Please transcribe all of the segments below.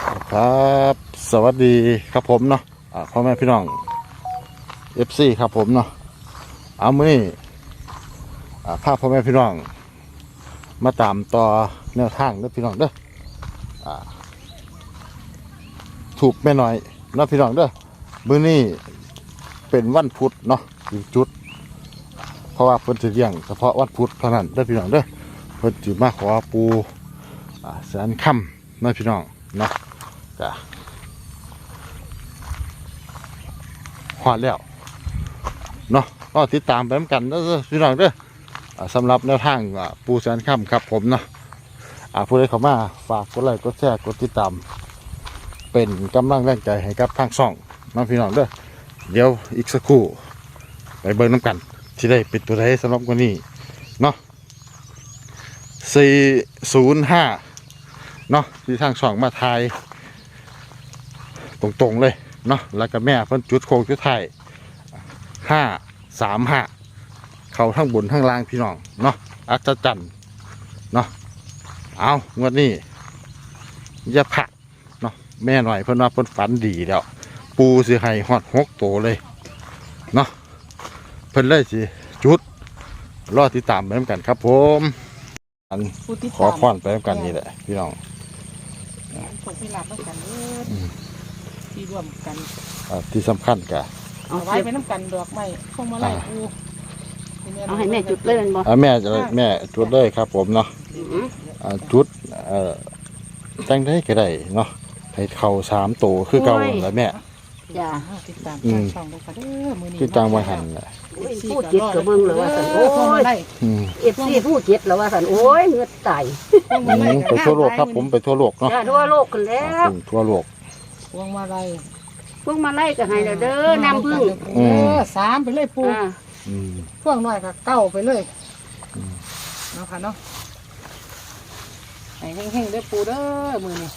ครับสวัสดีครับผมเนาะอ่าพ่อแม่พี่น้อง FC ครับผมเนาะเอามือนี้อ่าพาพ่อแม่พี่น้อง มาตามต่อแนวทางเด้อพี่น้องเด้อถูกแม่น้อยนะพี่น้องเด้อมื้อนี้เป็นวันพุธเนาะอยู่จุด เพราะว่าเพิ่นสิเลี้ยงเฉพาะวันพุธเท่านั้นเด้อพี่น้องเด้อเพิ่นสิมาขอปูอแสนคำนะพี่น้องเนาะ จ้ะหอดแล้วเนาะก็ติดตามไปเหมือนกันเด้อพี่น้องเด้อสำหรับแนวทางปูแสนค่ำครับผมเนาะอ่าผู้ใดเข้ามาฝากกดไลค์กดแชร์กดติดตาม เป็นกำลังแรงใจให้กับทางช่องน้องพี่น้องเด้อเดี๋ยวอีกสักครู่ ไปเบิ่งน้ำกัน ที่ได้ปิดตัวใดสำหรับวันนี้เนาะสี่ศูนย์ห้าเนาะที่ทางช่องมาทาย ตรงๆเลยเนาะแล้วก็แม่เพิ่นจุดโคงจุดไทายห้าสามห้าเขาทั้งบนทั้งล่างพี่น้องเนาะอัศจรรย์เนาะเอางวดนี้อย่าผักเนาะแม่หน่อยเพิ่นว่าเพิ่นฝันดีแล้ว ปูสิให้ฮอดหกโตเลยเนาะเพิ่นเลยสิจุดรอติดตามไปเหมือนกันครับ ผมอันผู้ที่ขอควันไปเหมือนกันนี่แหละพี่น้องผมที่รับน้ำกันเด้ออม ที่ร่วมกันอ่าที่สำคัญกะ เอาไว้ไปน้ำกันดอกไม้พวงมาลัยอ่าปูเอาให้แม่จุดเลยแมันบ่อ่าแม่จะแม่จุดเลยครับผมเนาะอ่าจุดเอ่อตั้งได้ก็ได้เนาะให้เข่าสามตัวคือเก่าแล้วแม่ จ้าเอาติดตามอืทามงช่องด้วยกันเด้อมื้อนี้ที่ตั้งไว้หันน่ะพูดเจ็ดกับเบิ่งเลยว่าสันโอ้โอ้พวงมายลัยอืมเอฟซีพูดเจ็ดแล้วว่าสันโอ้ยเงือดไตพวงอืมาลัยมไปทั่วโลกครับผมไปทั่วโลกเนาะจ้าทั่วโลกกันแล้อ่าวเป็นทั่วโลกพ วงมาลัยพวกมาไล่ก็ให้แล้วเด้อน้ำพึ่งอืเอมอสามไปเลยปูอ่าอืมพวงน้อยก็เก้าไปเลยอืมเนาะค่ะเนาะให้แห้งๆเด้อปูเด้อมื้อนี้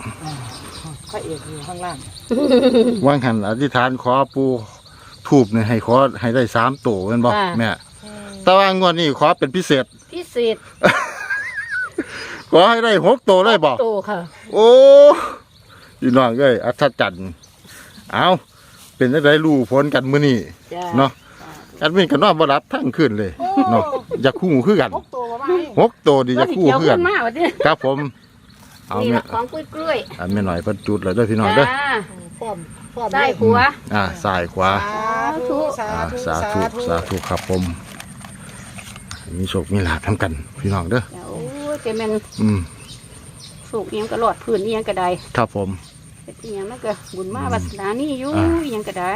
อ่าพระเอกอยู่ข้างล่างวางหันอธิษฐานขอปูทูบเนี่ยให้ขอให้ได้สามตัวแม่นบ่แม่แต่ว่างวดนี้ขอเป็นพิเศษพิเศษ ขอให้ได้หกตัวเลยบ่โตค่ะ โอ้พี่น้องเอ้ยอัศจรรย์เอาเป็นจังไดรู้ผลกันมื้อนี้จ้าเนาะแอดมินก็นอนบ่หลับทั้งคืนเลยเนาะอยากคู่คือกันพกตัวมาไว้หกตัวดีอแล้วยากสิคู่เกี่ยวคือขึ้กันนมาวันนี้ครับผม เอานี่แม่ละของกล้วยกล้วยอันแม่หน่อยเพิ่นจุดแล้วเด้อพี่ๆน้องเด้อจ้าพร้อมพร้อมได้เลยหัว อ่าซ้ายขวา สาธุสาอ่าธุสาธุสาธุครับผม มีโชคมีลาภทำกัน พี่น้องเด้อโอ้ย แกแม่นอืมสุกเอียงก็รอดพื้นเอียงก็ได้ครับผมเฮ็ดเอียงมันก็บุญมาวาสนานี่อยู่อ่า เอียงก็ได้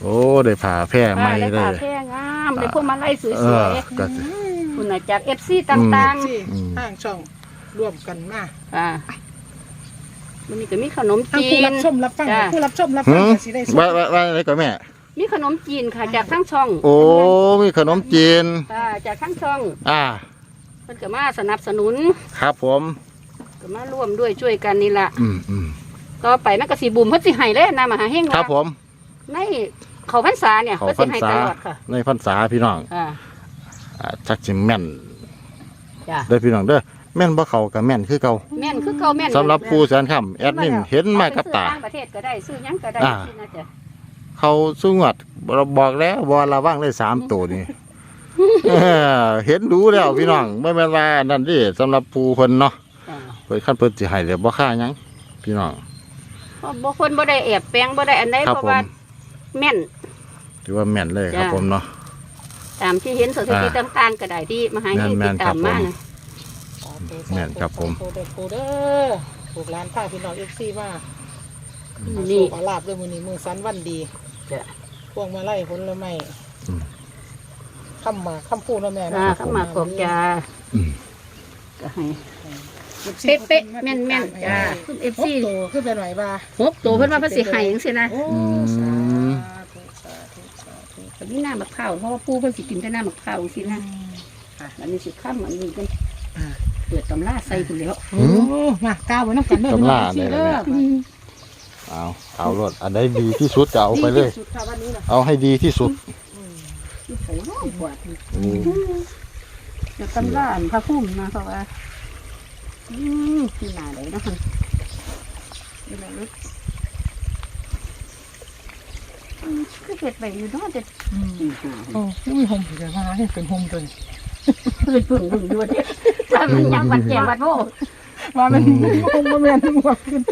โอ้ได้ผ่าแพร่ไหม่ได้เลผ้าย แพร่งามได้พวกมาไล่สเอวอยก็สิๆคุณน่ะจาก FC ต่างที่อืม ทางช่องร่วมกันมาๆอ่ามันนี่ก็มีขนมทางจีผู้รันบชมรับฟังจ้ะ ผู้รับชมรับหืฟังมก็สิได้ชมว่าว่าว่าอะไรก็แม่ มีขนมจีนค่ะจากทั้งช่องโอ้มีขนมจีน อ่าจากทั้งช่อง อ่า เพิ่นก็มาสนับสนุนครับผมก็มาร่วมด้วยช่วยกันนี่ล่ะอืมอืมต่อไปมันก็สิบุมเพิ่นสิให้เลยนะมหาเฮงครับผมในเขาพรรษาเนี่ยเขาเพิ่นพรสิรให้ษาตลอดค่ะในพรรษาพี่น้องอ่าอ่าชักจิแม่นจ้ะเด้อพี่น้องเด้อแม่นบ่เขากับแม่นคือเก่าแม่นคือเก่าแม่นสำหรับผู้แสนคำแอดมินเห็นมากับตา เอไปซื้อต่างประเทศก็ได้ซื้อหยังก็ได้อ่า ที่น่าจะเขาสุงวดเราบอกแล้วบอระว่างเลยสามตัวนี่ เออเห็นรู้แล้วพี่น้องไม่แม่นว่านั่นดิสำหรับผู้เพิ่นเนาะอ่าเพิ่นขั้นเพิ่นสิให้เดี๋ยวบ่ค่าหยังพี่น้อง เพราะบ่คนบ่ได้แอบแปลงบ่ได้อันใดครับเพราะผมว่าแม่น ถือว่าแม่นเลยครับจ้ะ ผมเนาะ ตามที่เห็นสถิติอ่าต่างๆก็ได้ที่มหาเฮงแม่ตินดๆครัตาบมมาผม นะแม่นครับผมโคเด้อโคเด้อลูกหลานพาพี่น้องเอฟซีมานี่ขอลาบด้วยมื้อนี้มื้อสันวันดีจ้ะ พวงมาไล่ผลไม้อืม คำหมากคำพูดแล้วแม่อ่าเข้ามากอกยาอืม ก็ให้เป๊ะๆแม่นๆจ้ะขึ้นเอฟซีโตขึ้นไปหน่อยบ้าหกตัวเพิ่นว่าเพิ่นสิให้จังซี่นะโอ้อืมสาธุสาธุสาธุก็มีน้ำมะพร้าวเพราะว่าปู่เพิ่นสิกินแต่น้ำมะพร้าวจังซี่นะอันนี้สิข้ามอันนี้กันอ่าเปิดตำราใส่พุ่นแล้วโอ้มาก้าวไว้น้ำกันเด้อตำราพี่เลยน้องนะเด้อเอาเอารถอันใดดีที่สุดก็เอาไปเลยดีที่สุดค่ะวันนี้นะเอาให้ดีที่สุด ใส่น้อยกว่าอืมจะตำราอันพระพุ่มนะเพราะว่าอืมที่หนาเลยเนาะค่ะนี่แหละเนาะอืมคือเห็ดไปอยู่เนาะเด็ดอืมที่หาโอ้ยมีโฮมถึงจะมาให้เป็นโฮมตัวนี้เพิ่นเพิ่งเพิ่งดูดิว่ามันยังวัดแก่วัดโมว่ามันโฮมบ่แม่นหัวขึ้นไป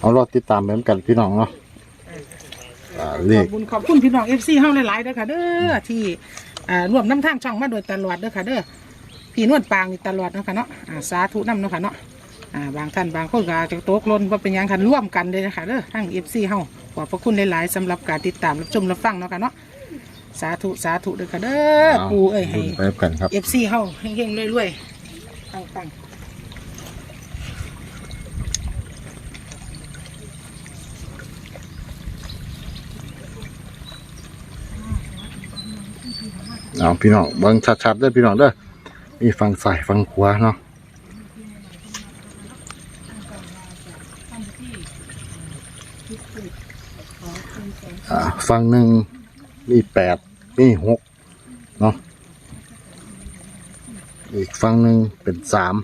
เอารอติดตามไปเหมือนกันพี่น้องเนาะอ่าเลขอขบคุณขอบคุณพี่น้อง FC เฮาหลายๆเด้อค่ะเด้อที่อ่าร่วมน้ำทางช่องมาโดยตลอดเด้อค่ะเด้อพี่นวดปางนี่ตลอดเนาะค่ะเนาะอ่าสาธุนำเนาะค่ะเนาะอ่าบางท่านบางคนก็อาจจะตกหล่นว่าเป็นหยังคันร่วมกันเลยนะคะเด้อทั้ง FC เฮาขอบพระคุณหลายๆสำหรับการติดตามรับชมรับฟังเนาะค่ะเนาะสาธุสาธุเด้อค่ะเด้อปู่เอ้ยให้ไปกันครับ FC เฮาเฮงๆรวยๆปังๆ เอาพี่น้องเบิ้งชัดๆเด้อพี่น้องเด้อมีฟังใส่ฟังขวาเนาะอ่าฟังหนึ่งมีแปดมีหกเนาะอีกฟังหนึ่งเป็นสาม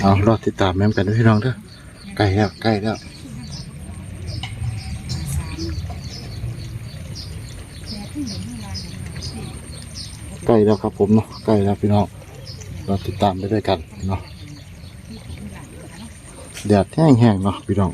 เอารอติดตามแม่กันด้อพี่น้องเด้อใกล้แล้วใกล้แล้วใกล้แล้วครับผมเนาะใกล้แล้วพี่น้องเราติดตามไปด้วยกันเนาะ แดดแห้งๆเนาะพี่น้อง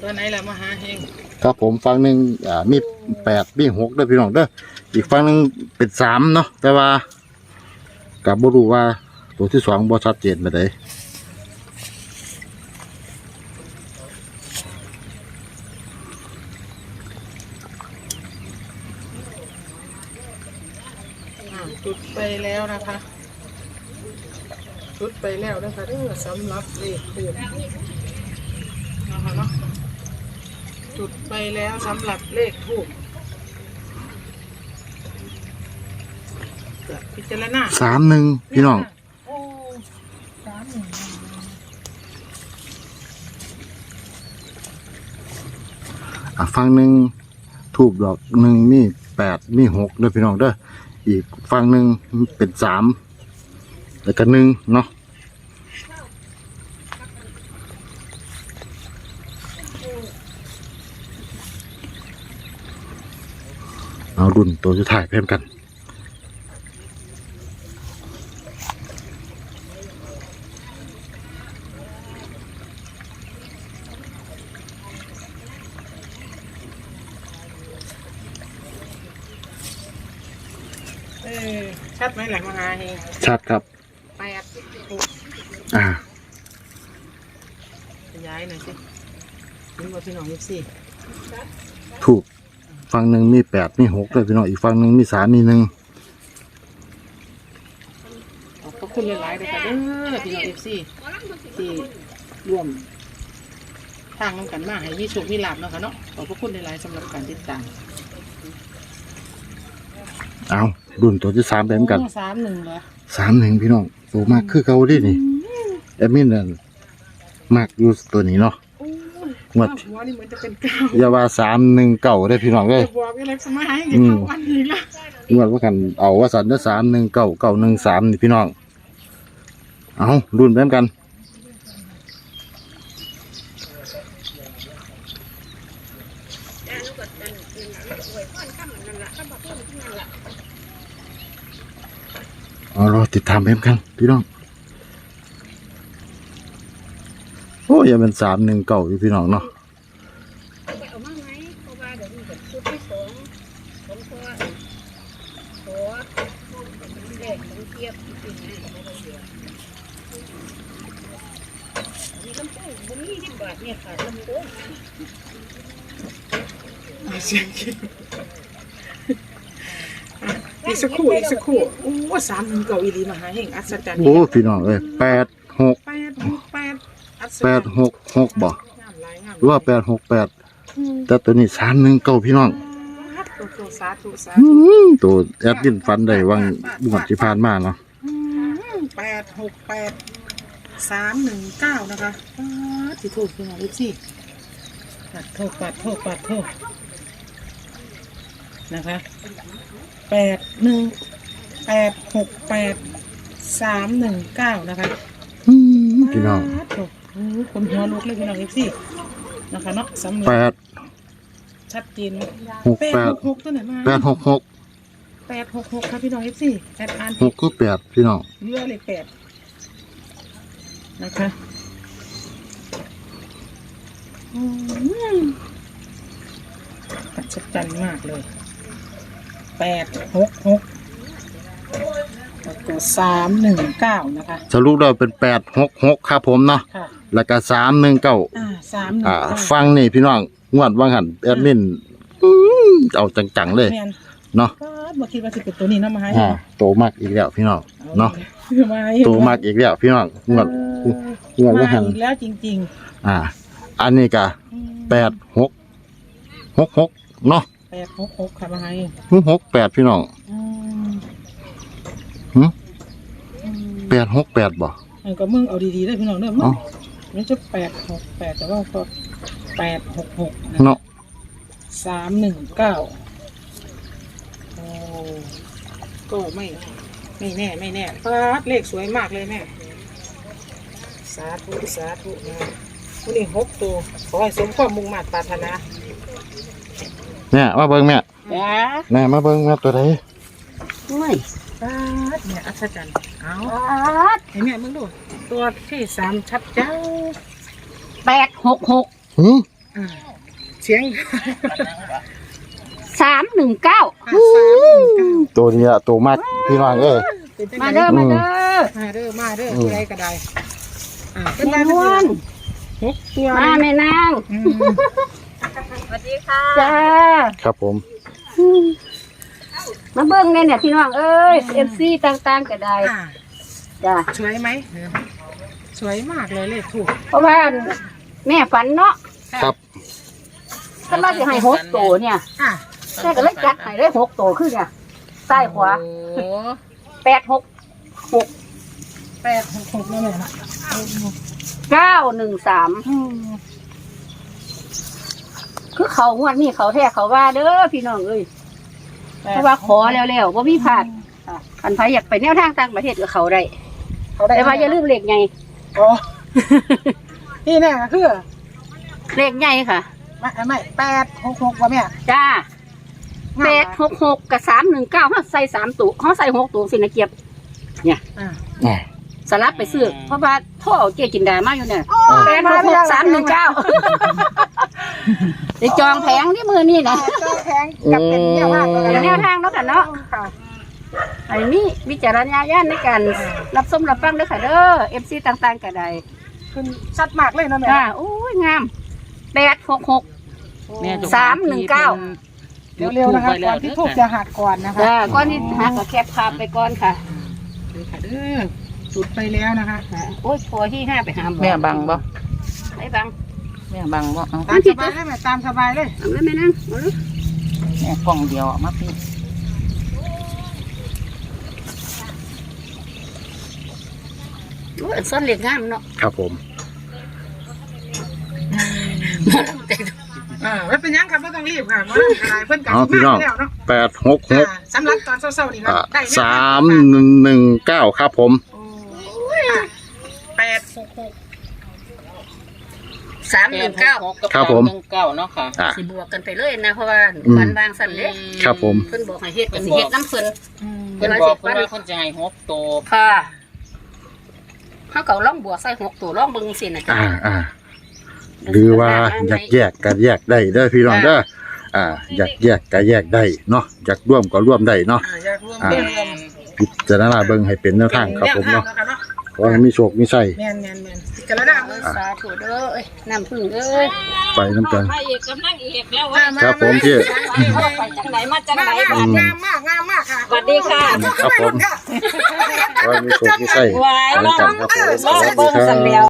ตัวไหนล่ะมหาเฮงครับผมฟังหนึ่งอ่ามีแปดมีหกเด้อพี่น้องเด้ออีกฟังหนึ่งเป็นสามเนาะแต่ว่ากับบ่รู้ว่าตัวที่สองบ่ชัดเจนไปเลย อ่าจุด ไปแล้วนะคะจุดไปแล้วนะคะเด้อสำหรับเลขทูบนะคะเนาะจุดไปแล้วสำหรับเลขทูบพิจารณาสามหนึ่งพี่น้องโอ้สามหนึ่งอะฟังหนึ่งทูบดอกหนึ่งมีแปดมีหกเด้อพี่น้องเด้อ อีกฟังหนึ่งเป็นสามแล้วก็หนึ่งเนาะเอาดุนตัวสุดท้ายเพิ่มกัน ชัดไหมหลังมหาเฮงชัดครับ แปดหกอ่า ขยายหน่อยสิถึงบอกพี่น้องยิบสี่ถูก ฝั่งหนึ่งมีแปดมีหกเลยพี่น้องอีกฝั่งหนึ่งมีสามมีหนึ่งขอบพระคุณหลายๆเลยค่ะเด้อพี่น้องยิบสี่ที่ร่วมทางน้ำกันมาให้ยี่สุมีลาบเนาะค่ะเนาะขอบพระคุณหลายๆสำหรับการติดตาม เอา รุ่นตัวที่สามเป็นกันโอ้สามหนึ่งเหรอสามหนึ่งพี่น้องสูมากคือเขาดินี่แอดมินนั่นมากอยู่ตัวนี้เนาะโอ้ยงวดหัวนี่เหมือนจะเป็นเก้าอย่าว่าสามหนึ่งเก่าได้อพี่น้องเลยจะบอกอะไรสมัยให้เข้าวันนี้ละงวดว่ากันเอาว่าสันเด้อสามหนึ่งเก่าเก่าหนึ่งสามนี่พี่น้องเอารุ่นเป็นกันเอารอ ติดตามไปกันพี่น้อง โอ้ยยังเป็นสามหนึ่งเก่าอยู่พี่น้องเนาะเสียงเก่ง อีกสักครู่อีกสักครู่โอ้สามหนึ่งเก่าอีดีมหาเฮงอัศจรรย์โอ้พี่น้องเอ้ยแปดหกแปดหกแปดอัศจรรย์แปดหกหกบ่งามหลายงามหรือว่าแปดหกแปดแต่ตัวนี้สามหนึ่งเก้าพี่น้องโอ้โหสาธุสาอืธุมตัวแอดยินฟันได้วังบวดที่ผ่านมาเนาะแปดหกแปดสามหนึ่งเก้านะคะป๊าดที่ถูกพี่น้องอีกสิปัดโทษปัดโทษปัดโทษนะคะ แปดหนึ่งแปดหกแปดสามหนึ่งเก้านะคะอืมพี่น้องป๊าดโถ่โอ้โหคนหัวลุกเลยพี่น้องอีกสินะคะเนาะสำเร็แปจดชัดเจนหกแปดแปหดกหกตัวไหนมาแปดหกหกแปดหกหกครับพี่น้องเอฟซีแอดอ่านหกคือแปดพี่น้องเรือเลยแปดนะคะอืมอัศจรรย์มากเลย แปดหกหกแล้วก็สามหนึ่งเก้านะคะ สรุปเราเป็นแปดหกหกครับผมเนาะค่ะ แล้วก็สามหนึ่งเก้าอ่าสามหนึ่งอ่าเก้าฟังนี่พี่น้องงวดว่างหันแอดมินอื้อเอาจังๆเลยแมนเนาะก็บอกคิดว่าจะเป็นตัวนี้เนาะมาให้อ่าโตมากอีกแล้วพี่น้องเนาะมาให้โตมากอีกแล้วพี่น้องงวดเอองวดมาว่างหันอีกแล้วจริงอ่า อันนี้ก็ๆอืมแปดหกหกหกเนาะแปดหกหกค่ะมาให้หกหกแปดพี่น้องอืมหึอืมแปดหกแปดบ่ เออก็มึงเอาดีๆได้พี่น้องเด้อมึงเอ้า มันจะแปดหกแปดแต่ว่าก็แปดหกหกเนาะสามหนึ่งเก้าโอ้ก็ไม่ ไม่แน่ไม่แน่พลาดเลขสวยมากเลยแม่สาธุสาธุนะวันนี้หกตัวขอให้สมความมุ่งมั่นปรารถนา เนี่ยมาเบิ่งแม่จ้าแม่มาเบิ่งแม่ตัวใดโอ้ยปาดเนี่ยอัศจรรย์เอาปัดเห็นไหมมึงดู ตัวที่สามชัดเจ้าแปดหกหกหึอ่าเสียงสามหนึ่งเก้าอ่าสามหนึ่งเก้าตัวนี้อะตัวมากพี่น้องเอ้ยเป็นจังมาไงเด้อมาเด้อมาเด้อมาเด้ออืมผู้ใดก็ได้อ่าเป็นแม่ไรนวลหกตัวมาแม่นางอืม สวัสดีค่ะจ้าครับผม มาเบิ้งเนี่ยเนี่ยพี่น้องเอ้ยเอฟซีต่างๆก็ได้อ่าจ้าสวยไหมสวยมากเลยเลขถูกเพราะว่าแม่ฝันเนาะครับก็มาจะให้หกตัวเนี่ยอ่าแม่ก็เลยจัดให้ได้หกตัวขึ้นเนี่ยซ้ายขวาโอ้แปดหกหกแปดหกหกนั่นแหละนะเก้าหนึ่งสามอืม คือเขางวดนี่เขาแท้เขาว่าเด้อพี่น้องเอ้ยเพราะว่าขอแล้วแล้วว่ามีพลาดคันไผอยากไปแนวทางต่างประเทศก็เขาได้เขาได้แต่ว่าอย่าลืมเลขใหญ่โอ้นี่แน่คือเลขใหญ่ค่ะไม่ไม่แปดหกหกว่ะแม่จ้าง่ายแปดหกหกกับสามหนึ่งเก้าเขาใส่สามตัวเขาใส่หกตัวสินะเกียบอ่าอ่า สลับไปซื้อเพราะว่าพ่อเอาเจ๊จินดามาอยู่เนี่ยโอ้แปดหกหกสามหนึ่งเก้าได้จองแผงที่มือนี่นะเจ้าแพงกับเป็นเนี่ยมากเลยเดี๋ยวแนวทางเนาะกันเนาะค่ะอันนี้วิจารณญาณในการรับชมรับฟังเด้อค่ะเด้อเอฟซีต่างๆก็ได้ขึ้นชัดมากเลยนะแม่จ้าโอ้ยงามแปดหกหกสามหนึ่งเก้า เร็วๆนะคะก่อนที่ทูบจะหักก่อนนะคะ จ้าก้อนที่หาก็แคปภาพไปก่อนค่ะดูค่ะเด้อ จุดไปแล้วนะคะโอ้ยพอที่ห้าไปหาหมอแม่บังบ่ไอ้บังแม่บังบ่เอาตามสบายได้ไหมตามสบายเลยเอาเลยแม่นั่งเอาเลยแม่กล่องเดียวเอามาพี่โอ้ยซ่อนเหล็กงามเนาะครับผมอ่าไม่เป็นยังครับไม่ต้องรีบค่ะมาอะไรเพื่อนกันเอาพี่น้องแล้วเนาะแปดหกหกอ่าสำหรับตอนเศร้าๆนี่ก็อ่าได้แน่สามหนึ่งหนึ่งเก้าครับผมโอ้อะ แปดหกหกสามหนึ่งเก้าครับผม หนึ่งเก้าเนาะค่ะอ่าสิบวกกันไปเลยนะเพราะว่าอืมฟันบางสั่นเด้ครับผม เพิ่นบอกให้เฮ็ดก็สิเฮ็ดน้ำเพิ่น อืมเพิ่นบอกเพิ่นว่าเพิ่นจะให้หกตัวค่ะเขาก็ล่องบวกใส่หกตัวล่องเบิ่งสินะจ๊ะอ่าอ่าหรือว่าอยากแยกก็แยกได้เด้อพี่น้องเด้ออ่า อยากแยกก็แยกได้เนาะอยากร่วมก็ร่วมได้เนาะอ่าอยากร่วมอ่าเรื่องพิจารณาเบิ่งให้เป็นแนวทางครับผมเนาะ แวทงแล้วกั ขอให้มีโชคมีไส้แม่นแม่นแม่นพิจารณาเบิ่งสาธุเด้อเอ้ยน้ำพึ่งเอ้ยไปน้ำกันพระเอกกำลังเอกแล้วมาว่ามาครับผมพี่ ไปจังไหนมาจังมาไหนมากงามมากงามมากค่ะสวัสดีค่ะครับผม ขอให้มีโชคมีไส้วายไปรอน้ำกันครับผมสรอวัสดีเบิ่งครัสันแล้บว